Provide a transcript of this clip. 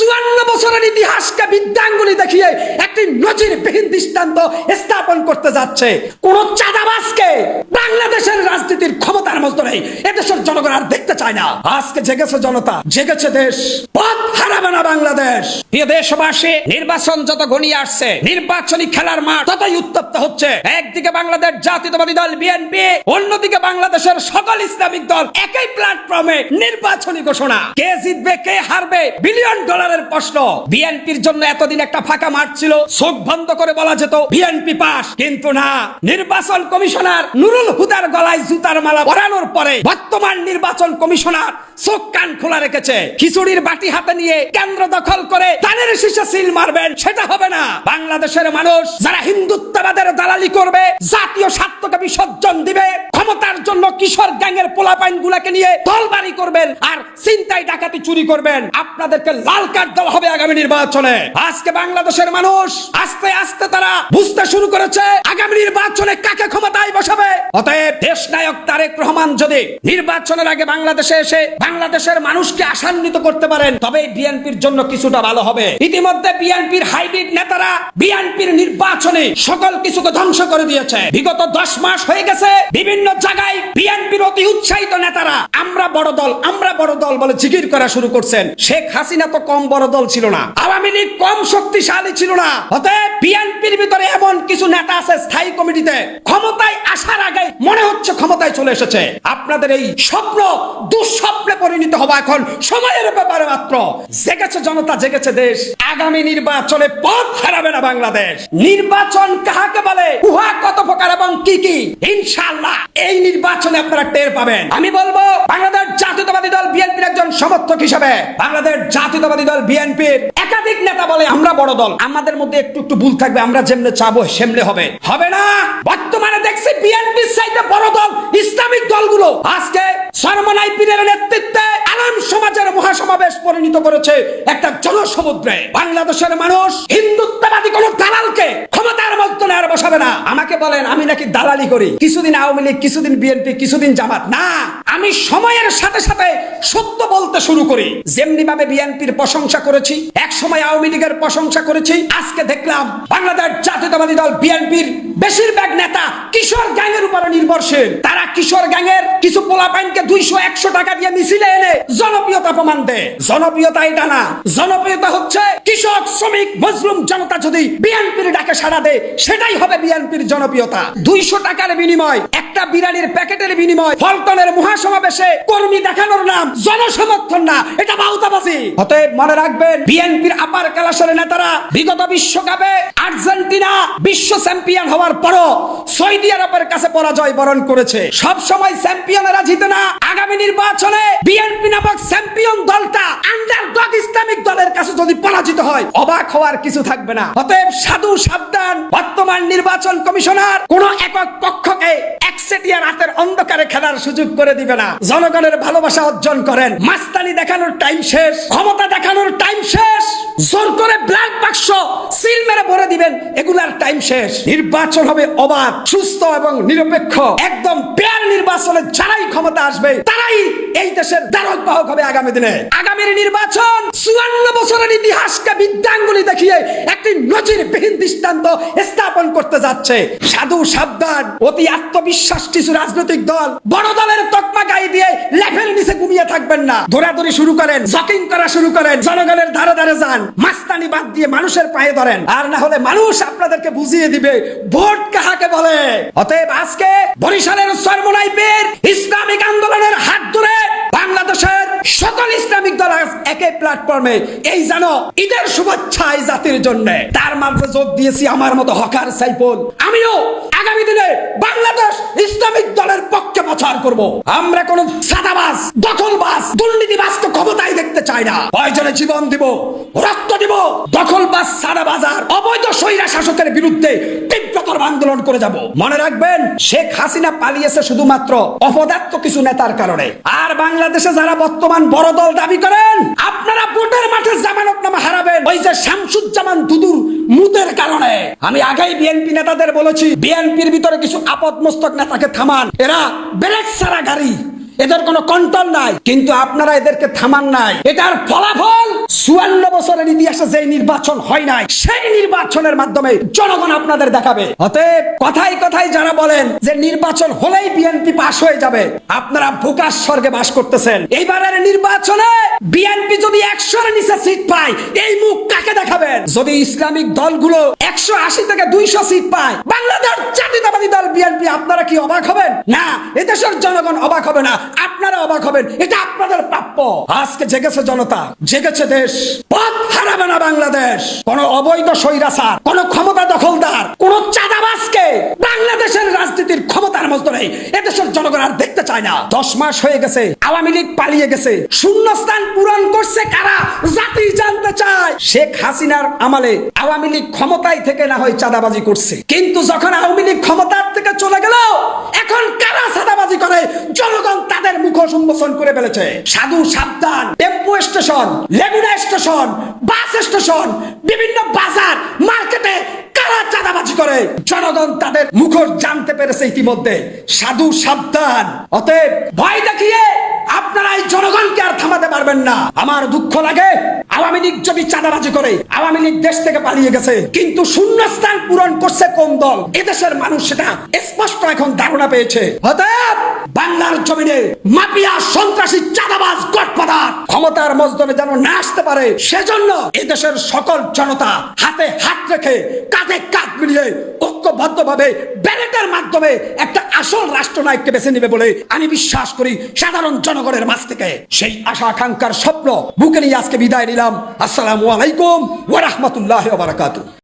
চুয়ান্ন বছরের ইতিহাসকে বিদ্যাঙ্গুলি দেখিয়ে একটি নজিরবিহীন দৃষ্টান্ত স্থাপন করতে যাচ্ছে। কোন চাঁদাবাজকে বাংলাদেশের রাজনীতির ক্ষমতার মধ্যে এদেশের জনগণ আর দেখতে চায় না। আজকে জেগেছে জনতা, জেগেছে দেশ। পথ হারাবে না বাংলাদেশ। প্রিয় দেশবাসী, নির্বাচন যত ঘনিয়ে আসছে, নির্বাচনী খেলার মাঠ ততই উত্তপ্ত হচ্ছে। একদিকে বাংলাদেশ জাতীয়তাবাদী দল, বিএনপি, অন্যদিকে বাংলাদেশের সকল ইসলামিক দল, একই প্ল্যাটফর্মে নির্বাচনী ঘোষণা। কে জিতবে, কে হারবে বিলিয়ন ডলারের প্রশ্ন। বিএনপির জন্য এতদিন একটা ফাঁকা মাঠ ছিল, চোখ বন্ধ করে বলা যেত, বিএনপি পাস। কিন্তু না। নির্বাচন কমিশনার নুরুল হুদার গলায় জুতার মালা পরানোর পরে বর্তমান নির্বাচন কমিশনার চোখ কান খোলা রেখেছে। খিচুড়ির বাটি হাতে নিয়ে কেন্দ্র দখল করে তাদের শীর্ষে সিল মারবেন। সেটা হবে না। বাংলাদেশের মানুষ যারা হিন্দুত্ববাদের দালালি করবে, জাতীয় স্বার্থকে বিসর্জন দিবে, ক্ষমতার জন্য কিশোর গ্যাংয়ের পোলাপাইন গুলাকে নিয়ে তলবাড়ি করবেন আর চিন্তায় ডাকাতি চুরি করবেন। আপনাদেরকে লাল কার্ড দেওয়া হবে আগামী নির্বাচনে। আজকে বাংলাদেশের মানুষ আস্তে আস্তে তারা বুঝতে শুরু করেছে, আগামী নির্বাচনে কাকে ক্ষমতায় বসাবে। অতএব দেশ নায়ক তারেক রহমান যদি নির্বাচনের আগে বাংলাদেশে এসে বাংলাদেশের মানুষকে আশান্বিত করতে পারেন তবে বিএনপির জন্য কিছুটা ভালো হবে। ইতিমধ্যে বিএনপির হাইব্রিড নেতারা বিএনপির নির্বাচনে সকল কিছুকে ধ্বংস করে দিয়েছে। বিগত দশ মাস হয়ে গেছে, বিভিন্ন জায়গায় বিএনপির অতি উৎসাহিত নেতারা আমরা বড় দল, আমরা বড় দল বলে জিকির করা শুরু করছেন। শেখ হাসিনা তো কম বড় দল ছিল না, আওয়ামী লীগ কম শক্তিশালী ছিল না। অতএব বিএনপির ভিতরে এমন কিছু নেতা আছে স্থায়ী কমিটিতে, ক্ষমতায় আসার আগে মনে হচ্ছে ক্ষমতায় চলে এসেছে। আপনাদের এই স্বপ্ন, দুঃস্বপ্নে পরিণত হওয়া এখন। সময়ের ব্যাপারে মাত্র। জেগেছে জনতা, জেগেছে দেশ। আগামী নির্বাচনে পথ হারাবে না বাংলাদেশ। নির্বাচন কাহাকে বলে? উহা কত প্রকার এবং কি কি? ইনশাআল্লাহ, এই নির্বাচনে আপনারা টের পাবেন। আমি বলব, বাংলাদেশ জাতীয়তাবাদী দল বিএনপির একজন সমর্থক হিসেবে। বাংলাদেশ জাতীয়তাবাদী দল বিএনপির একাধিক নেতা বলে আমরা বড় দল। আমাদের মধ্যে একটু একটু ভুল থাকবে, আমরা যেমনে চাবো সেমনে হবে। হবে না? বর্তমানে দেখছি বিএনপির সাইডে বড় দল ইসলামিক দলগুলো। আজকে সরমনাই পীরের নেতৃত্বে আলাম সমাজের মহাসমাবেশ পরিণত করেছে একটা জনসমুদ্রে। বাংলাদেশের মানুষ হিন্দুত্ববাদী কোন দালালকে ক্ষমতার মধ্যে আর বসাবে না। আমাকে বলেন, আমি নাকি দালালি করি। কিছুদিন আওয়ামী লীগ, কিছুদিন বিএনপি, কিছুদিন জামাত। না, আমি সময়ের সাথে সাথে সত্য বলতে শুরু করি। যেমনি ভাবে বিএনপির প্রশংসা করেছি, এক সময় আওয়ামী লীগের প্রশংসা করেছি, আজকে দেখলাম বাংলাদেশ জাতীয়তাবাদী দল বিএনপির বেশিরভাগ নেতা কিশোর গ্যাংয়ের উপরে নির্ভরশীল। তারা কিশোর গ্যাংয়ের কিছু পোলাপাইনকে দুইশো, একশো টাকা দিয়ে মিছিলে এনে জনপ্রিয়তা প্রমাণ দেয় জনপ্রিয়তা এটা না। জনপ্রিয়তা হচ্ছে শ্রমিক মজলুম জনতা যদি বিএনপির ডাকে সাড়া দেয়, সেটাই হবে বিএনপির জনপ্রিয়তা। দুইশো টাকার বিনিময়, একটা বিরিয়ানির প্যাকেটের বিনিময়, ফলটনের মহাসমাবেশে কর্মী দেখানোর নাম জনসমর্থন না, এটা বাউতাবাজি। অতএব মনে রাখবেন, বিএনপির আপার কালাসের নেতারা বিগত বিশ্বকাপে আর্জেন্টিনা বিশ্ব চ্যাম্পিয়ন হওয়ার পরও সৌদি আরবের কাছে পরাজয় বরণ করেছে। সব সময় চ্যাম্পিয়নেরা জিতে না, আগামী নির্বাচনে বিএনপি নামক চ্যাম্পিয়ন দলটা আন্ডারডগ ইসলামিক দলের কাছে যদি পরাজিত হয় অবাক হওয়ার কিছু থাকবে না। অতএব সাধু সাবধান, বর্তমান নির্বাচন কমিশনার কোন একক পক্ষকে একচেটিয়া রাতের অন্ধকারে খেলার সুযোগ করে দিবে না। জনগণের ভালোবাসা অর্জন করেন। মাস্তানি দেখানোর টাইম শেষ, ক্ষমতা দেখানোর টাইম শেষ। জোর করে ব্ল্যাক বাক্স সিল মেরে ভরে দিবেন, এগুলার টাইম শেষ। নির্বাচন হবে অবাধ সুস্থ এবং নিরপেক্ষ। একদম পেয়ার নির্বাচনে যারাই ক্ষমতা আসবে, তারাই এই দেশের দ্বারক বাহক হবে আগামী দিনে। আগামীর নির্বাচন চুয়ান্ন বছরের ইতিহাসকে বিদ্যাঙ্গুলি দেখিয়ে একটি নজিরবিহীন দৃষ্টান্ত স্থাপন করতে যাচ্ছে। সাধু সাবধান, অতি আত্মবিশ্বাস কিছু রাজনৈতিক দল বড় দলের তকমা গায়ে দিয়ে লেফের নিচে ঘুমিয়ে থাকবেন না। দৌড়াদৌড়ি শুরু করেন জকিং করা শুরু করেন, জনগণের ধারে ধারে যান, মাস্তানি বাদ দিয়ে মানুষের পায়ে ধরেন। আর না হলে মানুষ আপনাদেরকে বুঝিয়ে দিবে, ভোট কাহাকে বলে? অতএব আজকে বরিশালের সরমনাই পীর ইসলামিক আন্দোলনের হাত ধরে বাংলাদেশের সকল ইসলামিক দল একে প্ল্যাটফর্মে এই যেন ঈদের শুভেচ্ছা এই জাতির জন্য। তার মাঝে যোগ দিয়েছি আমার মতো হকার সাইফুল। আমিও আগামী দিনে বাংলাদেশ ইসলামিক দলের পক্ষে প্রচার করব। আমরা কোন সাদাবাস দখলবাস দুর্নীতিবাস তো ক্ষমতায় দেখতে না জীবন দিব, রক্ত দিব। দখলবাজ সাদাবাজার অবৈধ স্বৈরা শাসকের বিরুদ্ধে তীব্রতর আন্দোলন করে যাব। মনে রাখবেন, শেখ হাসিনা পালিয়েছে শুধুমাত্র অপদার্থ কিছু নেতার কারণে। আর বাংলাদেশে যারা বর্তমান বড় দল দাবি করেন, আপনারা ভোটের মাঠে জামানত নামা হারাবেন। ওই যে শামসুজ্জামান দুদুর মুতের কারণে। আমি আগেই বিএনপি নেতাদের বলেছি, বিএনপির ভিতরে কিছু আপদ মস্তক নেতাকে থামান। এরা ব্রেক সারা গাড়ি। এদের কোনো কন্ট্রোল নাই। কিন্তু আপনারা এদেরকে থামান নাই। এটার ফলাফল চুয়ান্ন বছরের ইতিহাসে যে নির্বাচন হয় নাই, সেই নির্বাচনের মাধ্যমে জনগণ আপনাদের দেখাবে। অতএব কথাই কথাই যারা বলেন যে নির্বাচন হলেই বিএনপি পাশ হয়ে যাবে, আপনারা প্রকাশ স্বর্গে বাস করতেছেন। এইবারের নির্বাচনে বিএনপি যদি একশোর নিচে সিট পায়, এই মুখ কাকে দেখাবেন? যদি ইসলামিক দলগুলো একশো আশি থেকে দুইশো সিট পায় বাংলাদেশ জাতীয়তাবাদী দল বিএনপি, আপনারা কি অবাক হবেন? না এদেশের জনগণ অবাক হবে না। আপনারা অবাক হবেন, এটা আপনাদের প্রাপ্য। আজকে জেগেছে জনতা, জেগেছে দেশ। পথ হারাবে না বাংলাদেশ। কোন অবৈধ স্বৈরাচার, কোন ক্ষমতা দখলদার, কোন চাঁদাবাজকে বাংলাদেশের রাজনীতির ক্ষমতার মধ্যে এদেশের জনগণ আর দেখতে চায় না। দশ মাস হয়ে গেছে, আওয়ামী লীগ পালিয়ে গেছে। শূন্যস্থান পূরণ করছে কারা? জাতি জানতে। চায় শেখ হাসিনার আমলে আওয়ামী লীগ ক্ষমতায় থেকে না হয় চাঁদাবাজি করছে। কিন্তু যখন আওয়ামী লীগ ক্ষমতার থেকে চলে গেল, এখন কারা চাঁদাবাজি করে? জনগণ তাদের মুখ সম্বোধন করে ফেলেছে। সাধু সাবধান, টেম্পো স্টেশন লেগুনা স্টেশন, বাস স্টেশন, বিভিন্ন বাজার, মার্কেটে কারা চাঁদাবাজি করে? জনগণ তাদের মুখোশ জানতে পেরেছে ইতিমধ্যে। সাধু সাবধান। অতএব ভয় দেখিয়ে আপনারা এই জনগণকে আর থামাতে পারবেন না। আমার দুঃখ লাগে আওয়ামী লীগ যদি চাঁদাবাজি করে, আওয়ামী লীগ দেশ থেকে পালিয়ে গেছে, কিন্তু শূন্যস্থান পূরণ করছে কোন দল? এদেশের মানুষ সেটা স্পষ্ট এখন ধারণা পেয়েছে। অতএব বাংলার জমিনে মাফিয়া, সন্ত্রাসী, চাঁদাবাজ গটপাদার ক্ষমতার মজদনে যেন না আসতে পারে, সেজন্য এদেশের সকল জনতা হাতে হাত রেখে কাঁধে কাঁধ মিলিয়ে ঐক্যবদ্ধভাবে ব্যালেটের মাধ্যমে একটা আসল রাষ্ট্রনায়ককে বেছে নেবে বলে আমি বিশ্বাস করি সাধারণ জনগণের মাঝ থেকে। সেই আশা আকাঙ্ক্ষার স্বপ্ন বুকে নিয়ে আজকে বিদায় নিলাম। আসসালামু আলাইকুম ওয়া বারাকাতুহু।